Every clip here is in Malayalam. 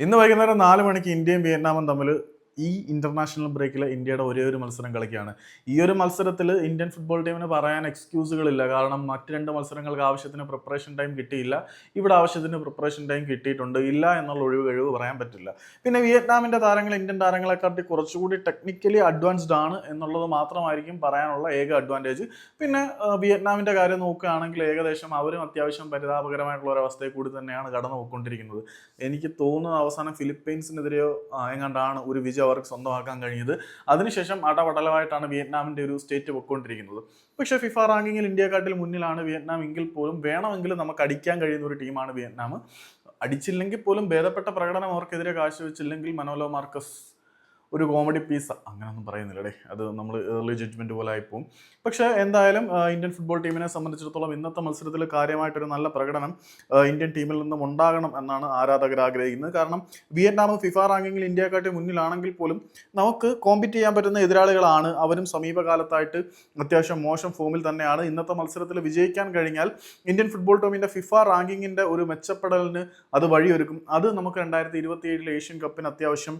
ഇന്ന് വൈകുന്നേരം നാല് മണിക്ക് ഇന്ത്യയും വിയറ്റ്നാമും തമ്മിൽ ഈ ഇന്റർനാഷണൽ ബ്രേക്കിൽ ഇന്ത്യയുടെ ഒരേ ഒരു മത്സരം കളിക്കുകയാണ് ഈ ഒരു മത്സരത്തിൽ ഇന്ത്യൻ ഫുട്ബോൾ ടീമിന് പറയാൻ എക്സ്ക്യൂസുകളില്ല കാരണം മറ്റ് രണ്ട് മത്സരങ്ങൾക്ക് ആവശ്യത്തിന് പ്രിപ്പറേഷൻ ടൈം കിട്ടിയില്ല. ഇവിടെ ആവശ്യത്തിന് പ്രിപ്പറേഷൻ ടൈം കിട്ടിയിട്ടുണ്ട്. ഇല്ല എന്നുള്ള ഒഴിവ് കഴിവ് പറയാൻ പറ്റില്ല. പിന്നെ വിയറ്റ്നാമിന്റെ താരങ്ങൾ ഇന്ത്യൻ താരങ്ങളെക്കാട്ടി കുറച്ചുകൂടി ടെക്നിക്കലി അഡ്വാൻസ്ഡ് ആണ് എന്നുള്ളത് മാത്രമായിരിക്കും പറയാനുള്ള ഏക അഡ്വാന്റേജ് പിന്നെ വിയറ്റ്നാമിന്റെ കാര്യം നോക്കുകയാണെങ്കിൽ ഏകദേശം അവരും അത്യാവശ്യം പരിതാപകരമായിട്ടുള്ള ഒരു അവസ്ഥയിൽ കൂടി തന്നെയാണ് കടന്നു പോയിക്കൊണ്ടിരിക്കുന്നത് എനിക്ക് തോന്നുന്നത് അവസാനം ഫിലിപ്പൈൻസിനെതിരെയോ എങ്ങാണ്ടാണ് ഒരു വിജയം അവർക്ക് സ്വന്തമാക്കാൻ കഴിഞ്ഞത്. അതിനുശേഷം അടപടലമായിട്ടാണ് വിയറ്റ്നാമിന്റെ ഒരു സ്റ്റേറ്റ് പൊയ്ക്കൊണ്ടിരിക്കുന്നത്. പക്ഷേ ഫിഫ റാങ്കിങ്ങിൽ ഇന്ത്യക്കാട്ടിൽ മുന്നിലാണ് വിയറ്റ്നാം. എങ്കിൽ പോലും വേണമെങ്കിൽ നമുക്ക് അടിക്കാൻ കഴിയുന്ന ഒരു ടീമാണ് വിയറ്റ്നാം. അടിച്ചില്ലെങ്കിൽ പോലും ഭേദപ്പെട്ട പ്രകടനം അവർക്കെതിരെ കാഴ്ചവെച്ചില്ലെങ്കിൽ മനോലോ മാർക്കസ് ഒരു കോമഡി പീസ് അങ്ങനെയൊന്നും പറയുന്നില്ലടേ അത് നമ്മൾ ഏർലി ജഡ്ജ്മെന്റ് പോലെ ആയിപ്പോവും. പക്ഷേ എന്തായാലും ഇന്ത്യൻ ഫുട്ബോൾ ടീമിനെ സംബന്ധിച്ചിടത്തോളം ഇന്നത്തെ മത്സരത്തിൽ കാര്യമായിട്ടൊരു നല്ല പ്രകടനം ഇന്ത്യൻ ടീമിൽ നിന്നും ഉണ്ടാകണം എന്നാണ് ആരാധകർ ആഗ്രഹിക്കുന്നത്. കാരണം വിയറ്റ്നാം ഫിഫ റാങ്കിങ്ങിൽ ഇന്ത്യയെക്കാട്ടി മുന്നിലാണെങ്കിൽ പോലും നമുക്ക് കോമ്പീറ്റ് ചെയ്യാൻ പറ്റുന്ന എതിരാളികളാണ്. അവരും സമീപകാലത്തായിട്ട് അത്യാവശ്യം മോശം ഫോമിൽ തന്നെയാണ് ഇന്നത്തെ മത്സരത്തിൽ വിജയിക്കാൻ കഴിഞ്ഞാൽ ഇന്ത്യൻ ഫുട്ബോൾ ടീമിന്റെ ഫിഫ റാങ്കിങ്ങിന്റെ ഒരു മെച്ചപ്പെടലിന് അത് വഴിയൊരുക്കും. അത് നമുക്ക് രണ്ടായിരത്തി ഇരുപത്തി ഏഴിൽ ഏഷ്യൻ കപ്പിന് അത്യാവശ്യം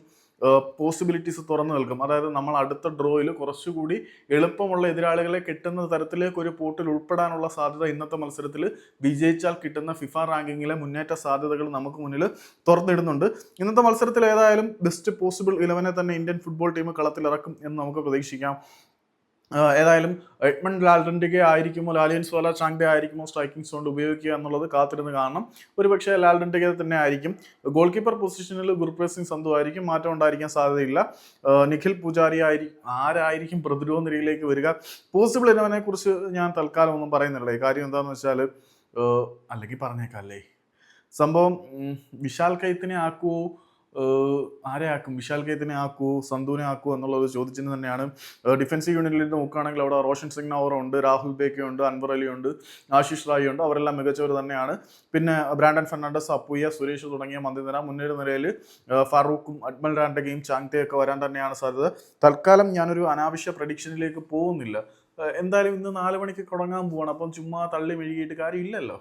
പോസിബിലിറ്റീസ് തുറന്നു നൽകും അതായത് നമ്മൾ അടുത്ത ഡ്രോയിൽ കുറച്ചുകൂടി എളുപ്പമുള്ള എതിരാളികളെ കിട്ടുന്ന തരത്തിലേക്ക് ഒരു പോട്ടിൽ ഉൾപ്പെടാനുള്ള സാധ്യത ഇന്നത്തെ മത്സരത്തിൽ വിജയിച്ചാൽ കിട്ടുന്ന ഫിഫ റാങ്കിങ്ങിലെ മുന്നേറ്റ സാധ്യതകൾ നമുക്ക് മുന്നിൽ തുറന്നിടുന്നുണ്ട്. ഇന്നത്തെ മത്സരത്തിൽ ഏതായാലും ബെസ്റ്റ് പോസിബിൾ ഇലവനെ തന്നെ ഇന്ത്യൻ ഫുട്ബോൾ ടീം കളത്തിലിറക്കും എന്ന് നമുക്ക് പ്രതീക്ഷിക്കാം. ഏതായാലും എഡ്മണ്ട് ലാൽഡൻഡിഗെ ആയിരിക്കുമോ ലാലിയൻസ് സോല ചാങ്ഡെ ആയിരിക്കുമോ സ്ട്രൈക്കിംഗ് സോണ്ട് ഉപയോഗിക്കുക എന്നുള്ളത് കാത്തിരുന്ന് കാണണം. ഒരുപക്ഷെ ലാൽഡൻഡിഗെ തന്നെ ആയിരിക്കും. ഗോൾ കീപ്പർ പൊസിഷനിൽ ഗുർപ്രീത് സിംഗ് സന്ധു ആയിരിക്കും. മാറ്റം ഉണ്ടായിരിക്കാൻ സാധ്യതയില്ല. നിഖിൽ പൂജാരി ആയിരിക്കും ആരായിരിക്കും പ്രതിരോധ നിരയിലേക്ക് വരിക? പോസിബിൾ ഇലവനെ കുറിച്ച് ഞാൻ തൽക്കാലം ഒന്നും പറയുന്നില്ല. കാര്യം എന്താണെന്ന് വെച്ചാൽ അല്ലെങ്കിൽ പറഞ്ഞേക്കാം അല്ലേ? സംഭവം വിശാൽ കൈത്തിനെ ആക്കുവോ? ഏഹ് ആരെ ആക്കും? വിശാൽ കേതിനെ ആക്കൂ? സന്ധുവിനെ ആക്കൂ എന്നുള്ളത് ചോദിച്ചിട്ട് തന്നെയാണ്. ഡിഫൻസീവ് യൂണിറ്റിൽ നോക്കുകയാണെങ്കിൽ അവിടെ റോഷൻ സിംഗ് നവർ ഉണ്ട് രാഹുൽ ബേക്കെ ഉണ്ട് അൻവർ അലി ഉണ്ട് ആശിഷ് റായി ഉണ്ട്. അവരെല്ലാം മികച്ചവർ തന്നെയാണ്. പിന്നെ ബ്രാൻഡൻ ഫെർണാണ്ടസ് അപ്പുയ സുരേഷ് തുടങ്ങിയ മധ്യനിര മുന്നേറ്റ നിലയിൽ ഫാറൂഖും അഡ്മൽ റാൻഡഗയും ചാങ്തയൊക്കെ വരാൻ തന്നെയാണ് സാധ്യത. തൽക്കാലം ഞാനൊരു അനാവശ്യ പ്രഡിക്ഷനിലേക്ക് പോകുന്നില്ല. എന്തായാലും ഇന്ന് നാല് മണിക്ക് തുടങ്ങാൻ പോവാണ്. അപ്പം ചുമ്മാ തള്ളി മെഴുകിയിട്ട് കാര്യമില്ലല്ലോ.